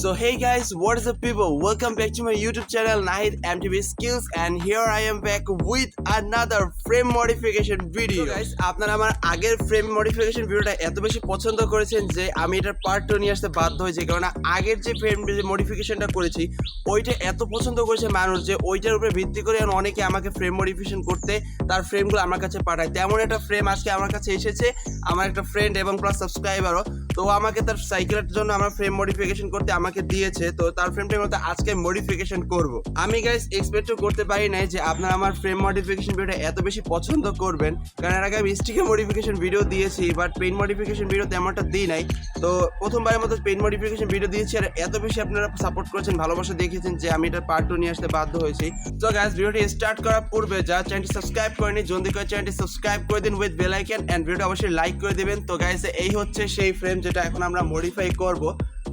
So hey guys, what is up people? Welcome back to my YouTube channel Nahid MTV Skills and here I am back with another frame modification video. So guys, আপনারা আমার আগের frame modification ভিডিওটা এত বেশি পছন্দ করেছেন যে আমি এটার পার্ট টু নিয়ে আসতে বাধ্য হয়েছি কারণ আগের যে ফ্রেম মডিফিকেশনটা করেছি ওইটা এত পছন্দ করেছে মানুষ যে ওইটার উপরে ভিত্তি করে অনেকে আমাকে ফ্রেম মডিফিকেশন করতে তার ফ্রেমগুলো আমার কাছে পাঠায় তেমন একটা ফ্রেম আজকে আমার কাছে এসেছে আমার একটা ফ্রেন্ড এবং প্লাস সাবস্ক্রাইবারও তো আমাকে তার সাইকেলের জন্য আমার ফ্রেম মডিফিকেশন করতে আমাকে দিয়েছে, তো তার ফ্রেমটার মধ্যে আজকে মডিফিকেশন করব। আমি গাইস এক্সপেক্টও করতে পারি নাই যে আপনারা আমার ফ্রেম মডিফিকেশন ভিডিওটা এত বেশি পছন্দ করবেন, কারণ এর আগে আমি স্টিকের মডিফিকেশন ভিডিও দিয়েছি বাট পেইন্ট মডিফিকেশন ভিডিও তেমনটা দিই নাই। তো প্রথমবারের মতো পেইন্ট মডিফিকেশন ভিডিও দিয়েছি, আর এত বেশি আপনারা সাপোর্ট করেছেন, ভালোবাসা দেখিয়েছেন যে আমি এটা পার্ট টু নিয়ে আসতে বাধ্য হয়েছি। তো গাইস ভিডিওটি স্টার্ট করার পূর্বে যা চ্যানেলটি সাবস্ক্রাইব করেনি জলদি করে চ্যানেলটি সাবস্ক্রাইব করে দিন উইথ বেল আইকন এন্ড ভিডিওটা অবশ্যই লাইক করে দিবেন। তো গাইস এই হচ্ছে সেই ফ্রেম যেটা এখন আমরা মডিফাই করব,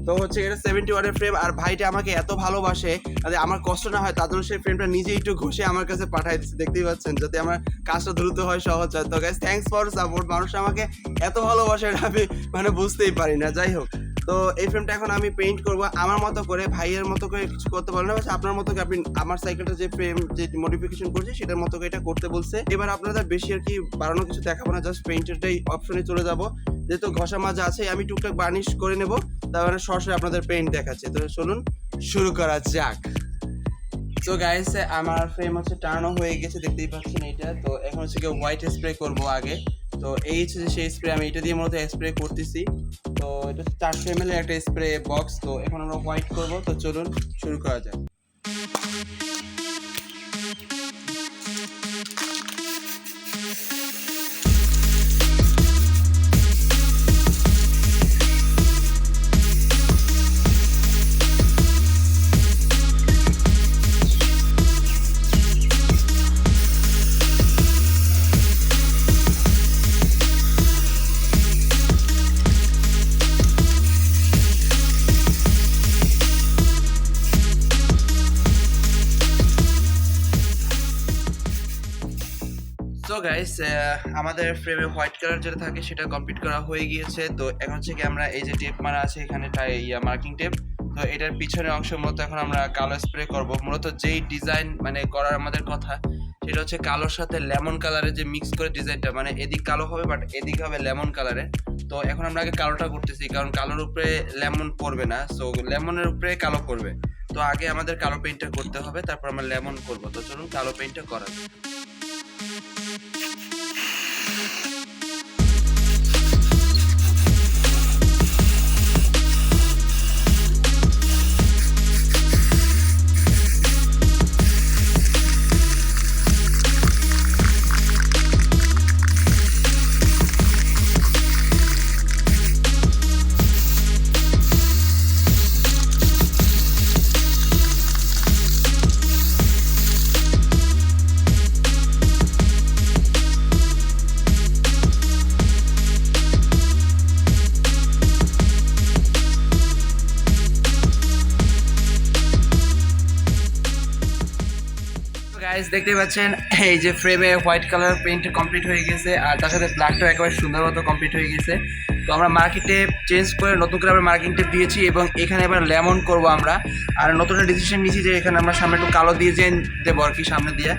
তো হচ্ছে এটা সেভেন্টি ওয়ানের ফ্রেম আর ভাইটা আমাকে এত ভালোবাসে যাতে আমার কষ্ট না হয়, তার জন্য সেই ফ্রেমটা নিজে একটু ঘষে আমার কাছে পাঠাই দিচ্ছে। দেখতেই পাচ্ছেন যাতে আমার কাজটা দ্রুত হয়, সহজ হয়। তো গাইস থ্যাঙ্কস ফর সাপোর্ট মানুষ আমাকে এত ভালোবাসে এটা আমি মানে বুঝতেই পারি না। যাই হোক, তো এই ফ্রেমটা এখন আমি পেইন্ট করব। আমার মতো করে, ভাইয়ের মতো করে কিছু করতে পারবেন না, আপনার মতো আপনি আমার সাইকেলটা যে ফ্রেম যে মডিফিকেশন করছি, সেটার মতো এটা করতে বলছে। এবার আপনাদের বেশি আর কি বাড়ানো কিছু দেখাবো না জাস্ট পেইন্টেরটাই অপশনে চলে যাব। যেহেতু ঘষা মাজা আছে আমি টুকটাক বার্নিশ করে নেব। তারপরে সরাসরি আপনাদের পেইন্ট দেখাচ্ছে। তো চলুন, শুরু করা যাক। তো গাইস আমার ফ্রেম হচ্ছে টার্নও হয়ে গেছে, দেখতেই পাচ্ছেন এটা তো এখন হচ্ছে কি হোয়াইট স্প্রে করব আগে। তো এই হচ্ছে যে সেই স্প্রে আমি এটা দিয়ে মূলত স্প্রে করতেছি। তো এটা হচ্ছে চারশো এম একটা স্প্রে বক্স তো এখন আমরা হোয়াইট করব। তো চলুন, শুরু করা যাক। গাইস আমাদের ফ্রেমে হোয়াইট কালার যেটা থাকে সেটা কমপ্লিট করা হয়ে গিয়েছে। তো এখন হচ্ছে কি আমরা এই যে টেপ মারা আছে, এখানে ইয়া মার্কিং টেপ তো এটার পিছনের অংশ মূলত এখন আমরা কালো স্প্রে করব। মূলত যেই ডিজাইন মানে করার আমাদের কথা, সেটা হচ্ছে কালোর সাথে লেমন কালারের যে মিক্স করে ডিজাইনটা মানে এদিক কালো হবে বাট এদিক হবে লেমন কালারের তো এখন আমরা আগে কালোটা করতেছি, কারণ কালোর উপরে লেমন পড়বে না সো লেমনের উপরে কালো পড়বে। তো আগে আমাদের কালো পেইন্টটা করতে হবে, তারপর আমরা লেমন করব। তো চলুন কালো পেইন্টটা করা গাইস দেখতে পাচ্ছেন, এই যে ফ্রেমে হোয়াইট কালার পেইন্ট কমপ্লিট হয়ে গেছে, আর তার সাথে ব্ল্যাকটাও একেবারে সুন্দর মতো কমপ্লিট হয়ে গেছে। তো আমরা মার্কিং টেপ চেঞ্জ করে নতুন করে আমরা মার্কিং টেপ দিয়েছি এবং এখানে এবার লেমন করব আমরা। আর নতুন একটা ডিসিশন নিয়েছি যে এখানে আমরা সামনে একটু কালো দিয়ে যে দেবো আর কি, সামনে দিয়ে।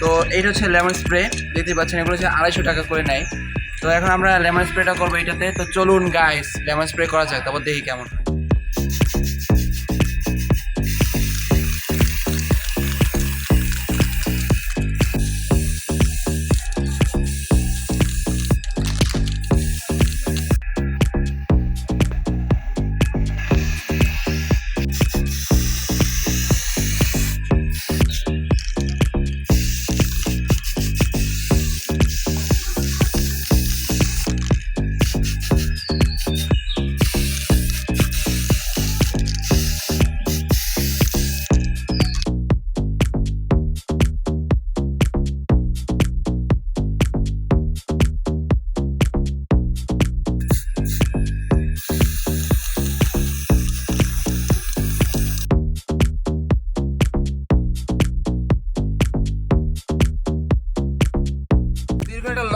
তো এইটা হচ্ছে লেমন স্প্রে দেখতে পাচ্ছেন এগুলো হচ্ছে আড়াইশো টাকা করে নেয়। তো এখন আমরা লেমন স্প্রেটা করব এটাতে তো চলুন গাইস লেমন স্প্রে করা যাক, তারপর দেখি কেমন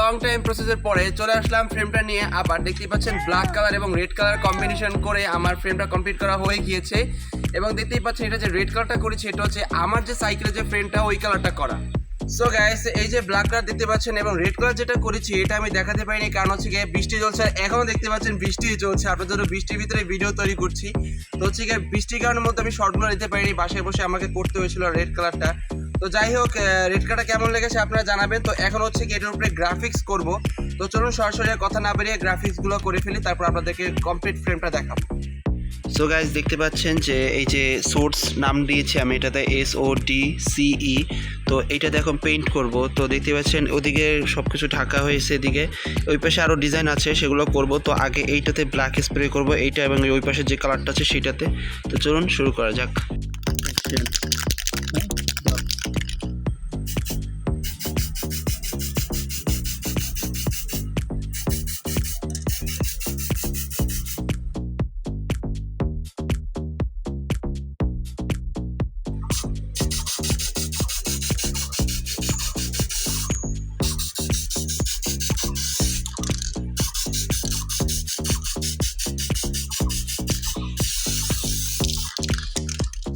লং টাইম প্রসেসের পরে চলে আসলাম ফ্রেমটা নিয়ে আবার। দেখতে পাচ্ছেন ব্ল্যাক কালার এবং রেড কালার কম্বিনেশন করে আমার ফ্রেমটা কমপ্লিট করা হয়ে গিয়েছে। এবং দেখতেই পাচ্ছেন এটা যে রেড কালারটা করেছি, এটা হচ্ছে আমার যে সাইকেলের যে ফ্রেমটা ওই কালারটা করা। সো গাইস এই যে ব্ল্যাক কালার দেখতে পাচ্ছেন এবং রেড কালার যেটা করেছি, এটা আমি দেখাতে পারিনি, কারণ হচ্ছে গিয়ে বৃষ্টি চলছে এখনও দেখতে পাচ্ছেন বৃষ্টি চলছে আপনার জন্য বৃষ্টির ভিতরে ভিডিও তৈরি করছি। তো হচ্ছে গিয়ে বৃষ্টির কারণের মধ্যে আমি শর্টগুলো নিতে পারিনি, বাসায় বসে আমাকে করতে হয়েছিল রেড কালারটা তো যাই হোক রেড কালারটা কেমন লেগেছে আপনারা জানাবেন। তো এখন হচ্ছে কি এটার উপরে গ্রাফিক্স করব। তো চলুন সরাসরি কথা না বেরিয়ে গ্রাফিক্সগুলো করে ফেলি, তারপর আপনাদেরকে কমপ্লিট ফ্রেমটা দেখাবো। সো গাইজ দেখতে পাচ্ছেন যে এই যে সোর্স নাম দিয়েছি আমি, এটাতে এস ও ডি সিই তো এইটাতে এখন পেইন্ট করব। তো দেখতে পাচ্ছেন, ওদিকে সব কিছু ঢাকা হয়েছে এদিকে। ওই পাশে আরও ডিজাইন আছে, সেগুলো করব। তো আগে এইটাতে ব্ল্যাক স্প্রে করব, এইটা এবং ওই পাশে যে কালারটা আছে, সেটাতে। তো চলুন শুরু করা যাক।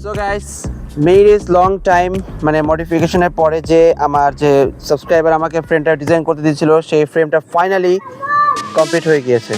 So guys made is long time মানে মডিফিকেশনের পরে যে আমার যে সাবস্ক্রাইবার আমাকে ফ্রেমটা ডিজাইন করতে দিয়েছিল, সেই ফ্রেমটা ফাইনালি কমপ্লিট হয়ে গিয়েছে।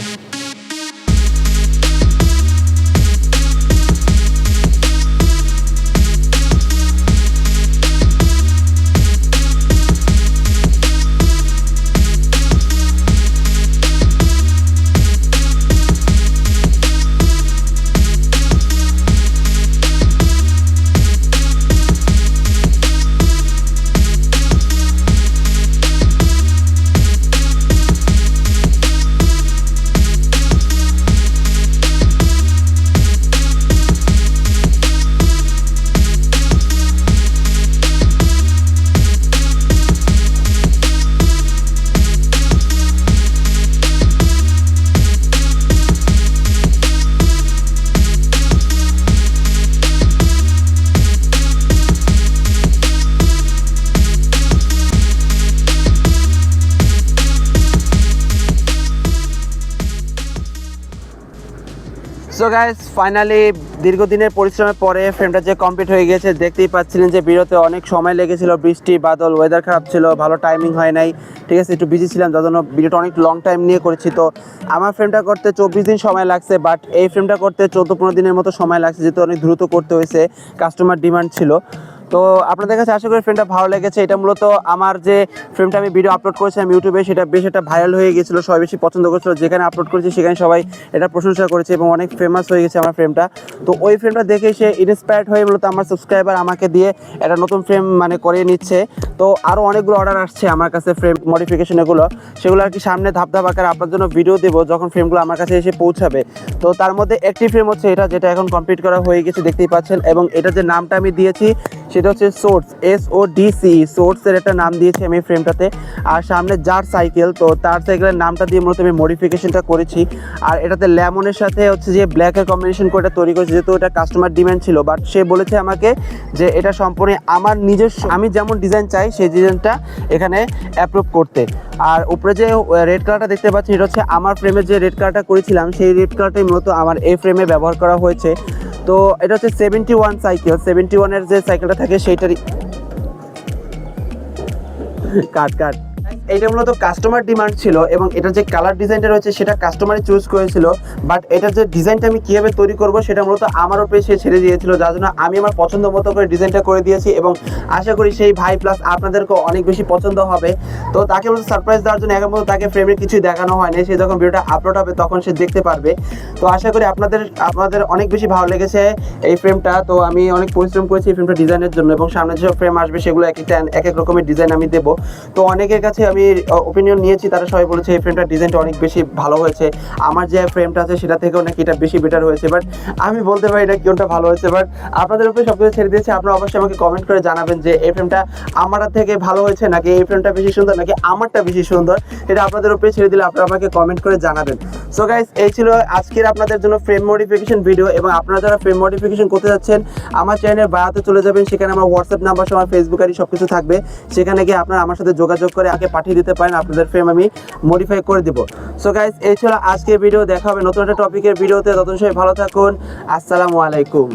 সো গাইস ফাইনালি দীর্ঘদিনের পরিশ্রমের পরে ফ্রেমটা যে কমপ্লিট হয়ে গেছে দেখতেই পাচ্ছিলেন যে বিরতে অনেক সময় লেগেছিল। বৃষ্টি, বাদল ওয়েদার খারাপ ছিল, ভালো টাইমিং হয় নাই। ঠিক আছে, একটু বিজি ছিলাম যার জন্য ভিডিওটা অনেক লং টাইম নিয়ে করেছি। তো আমার ফ্রেমটা করতে চব্বিশ দিন সময় লাগছে বাট এই ফ্রেমটা করতে চোদ্দ পনেরো দিনের মতো সময় লাগছে, যেহেতু অনেক দ্রুত করতে হয়েছে কাস্টমার ডিমান্ড ছিল। তো আপনাদের কাছে আশা করি ফ্রেমটা ভালো লেগেছে। এটা মূলত আমার যে ফ্রেমটা আমি ভিডিও আপলোড করেছিলাম ইউটিউবে সেটা বেশ একটা ভাইরাল হয়ে গেছিল সবাই বেশি পছন্দ করেছিল। যেখানে আপলোড করেছি সেখানে সবাই এটা প্রশংসা করেছে এবং অনেক ফেমাস হয়ে গেছে আমার ফ্রেমটা তো ওই ফ্রেমটা দেখে সে ইন্সপায়ার্ড হয়ে মূলত আমার সাবস্ক্রাইবার আমাকে দিয়ে একটা নতুন ফ্রেম মানে করিয়ে নিচ্ছে। তো আরও অনেকগুলো অর্ডার আসছে আমার কাছে ফ্রেম মডিফিকেশন এগুলো। সেগুলো আর কি সামনে ধাপ ধাপ আকারে আপনার জন্য ভিডিও দেবো যখন ফ্রেমগুলো আমার কাছে এসে পৌঁছাবে। তো তার মধ্যে একটি ফ্রেম হচ্ছে এটা, যেটা এখন কমপ্লিট করা হয়ে গেছে, দেখতেই পাচ্ছেন। এবং এটা যে নামটা আমি দিয়েছি সেটা হচ্ছে সোর্স এস ও ডিসি সোর্সের একটা নাম দিয়েছি আমি ফ্রেমটাতে আর সামনে যার সাইকেল তো তার সাইকেলের নামটা দিয়ে মূলত আমি মডিফিকেশনটা করেছি। আর এটাতে লেমনের সাথে হচ্ছে যে ব্ল্যাকের কম্বিনেশন করে তৈরি করেছি, যেহেতু এটা কাস্টমার ডিমান্ড ছিল। বাট সে বলেছে আমাকে যে এটা সম্পূর্ণ আমার নিজস্ব, আমি যেমন ডিজাইন চাই, সেই ডিজাইনটা এখানে অ্যাপ্রুভ করতে। আর উপরে যে রেড কালারটা দেখতে পাচ্ছি এটা হচ্ছে আমার ফ্রেমে যে রেড কালারটা করেছিলাম, সেই রেড কালারটাই মূলত আমার এই ফ্রেমে ব্যবহার করা হয়েছে। তো এটা হচ্ছে সেভেন্টি ওয়ান সাইকেল সেভেন্টি ওয়ানের যে সাইকেলটা থাকে সেইটারই কাট কাট। এটা মূলত কাস্টমার ডিমান্ড ছিল এবং এটা যে কালার ডিজাইনটা রয়েছে সেটা কাস্টমারই চুজ করেছিল বাট এটার যে ডিজাইনটা আমি কীভাবে তৈরি করব সেটা মূলত আমার উপরে সে ছেড়ে দিয়েছিল, যার জন্য আমি আমার পছন্দ মতো করে ডিজাইনটা করে দিয়েছি এবং আশা করি সেই ভাই প্লাস আপনাদেরকেও অনেক বেশি পছন্দ হবে। তো তাকে মূলত সারপ্রাইজ দেওয়ার জন্য এখন মতো তাকে ফ্রেমের কিছুই দেখানো হয়নি। সে যখন ভিডিওটা আপলোড হবে তখন সে দেখতে পারবে। তো আশা করি আপনাদের আপনাদের অনেক বেশি ভালো লেগেছে এই ফ্রেমটা তো আমি অনেক পরিশ্রম করেছি এই ফ্রেমটা ডিজাইনের জন্য এবং সামনে যেসব ফ্রেম আসবে সেগুলো এক একটা, এক এক রকমের ডিজাইন আমি দেবো। তো অনেকের কাছে আমি ওপিনিয়ন নিয়েছি, তারা সবাই বলেছে এই ফ্রেমটার ডিজাইনটা অনেক বেশি ভালো হয়েছে। আমার যে ফ্রেমটা আছে, সেটা থেকেও নাকি এটা বেশি বেটার হয়েছে। বাট আমি বলতে পারি এটা কোনটা ভালো হয়েছে। বাট আপনাদের উপরে সব কিছু ছেড়ে দিয়েছি। আপনারা অবশ্যই আমাকে কমেন্ট করে জানাবেন যে এই ফ্রেমটা আমার থেকে ভালো হয়েছে নাকি এই ফ্রেমটা বেশি সুন্দর নাকি আমারটা বেশি সুন্দর? এটা আপনাদের উপরে ছেড়ে দিলে আপনারা আমাকে কমেন্ট করে জানাবেন। সো গাইস এই ছিল আজকের আপনাদের জন্য ফ্রেম মডিফিকেশন ভিডিও এবং আপনারা যারা ফ্রেম মডিফিকেশন করতে যাচ্ছেন, আমার চ্যানেলের বায়াতে চলে যাবেন। সেখানে আমার হোয়াটসঅ্যাপ নাম্বার সহ আমার ফেসবুক আইডি সব কিছু থাকবে। সেখানে গিয়ে আপনারা আমার সাথে যোগাযোগ করে আগে পাঠিয়ে দিতে পারেন, আপনাদের ফ্রেম আমি মডিফাই করে দিব। সো গাইজ এই আজকের ভিডিও দেখা হবে নতুন একটা টপিকের ভিডিওতে ততক্ষণ সময় ভালো থাকুন। আসসালামু আলাইকুম।